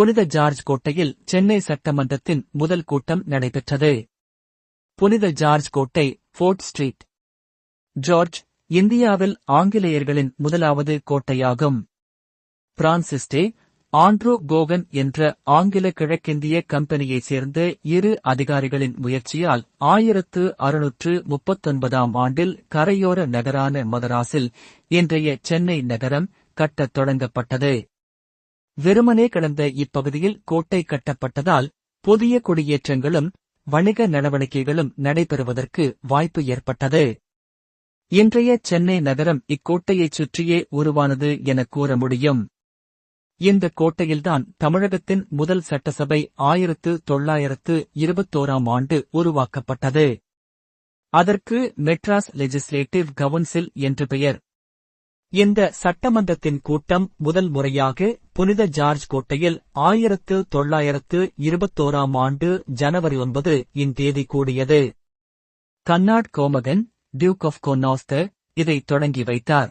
புனித ஜார்ஜ் கோட்டையில் சென்னை சட்டமன்றத்தின் முதல் கூட்டம் நடைபெற்றது. புனித ஜார்ஜ் கோட்டை ஃபோர்ட் ஸ்ட்ரீட். ஜார்ஜ் இந்தியாவில் ஆங்கிலேயர்களின் முதலாவது கோட்டையாகும். பிரான்சிஸ்டே ஆண்ட்ரூ கோகன் என்ற ஆங்கில கிழக்கிந்திய கம்பெனியைச் சேர்ந்த இரு அதிகாரிகளின் முயற்சியால் ஆயிரத்து அறுநூற்று முப்பத்தொன்பதாம் ஆண்டில் கரையோர நகரான மதராஸில் இன்றைய சென்னை நகரம் கட்டத் தொடங்கப்பட்டது. வெறுமனே கடந்த இப்பகுதியில் கோட்டை கட்டப்பட்டதால் புதிய குடியேற்றங்களும் வணிக நடவடிக்கைகளும் நடைபெறுவதற்கு வாய்ப்பு ஏற்பட்டது. இன்றைய சென்னை நகரம் இக்கோட்டையைச் சுற்றியே உருவானது என கூற முடியும். இந்த கோட்டையில்தான் தமிழகத்தின் முதல் சட்டசபை ஆயிரத்து தொள்ளாயிரத்து இருபத்தோராம் ஆண்டு உருவாக்கப்பட்டது. அதற்கு மெட்ராஸ் லெஜிஸ்லேட்டிவ் கவுன்சில் என்று பெயர். இந்த சட்டமன்றத்தின் கூட்டம் முதல் முறையாக புனித ஜார்ஜ் கோட்டையில் ஆயிரத்து தொள்ளாயிரத்து இருபத்தோராம் ஆண்டு ஜனவரி ஒன்பது இந்தேதி கூடியது. கன்னாட் கோமகன் டியூக் ஆஃப் கொன்னாஸ்த இதை தொடங்கி வைத்தார்.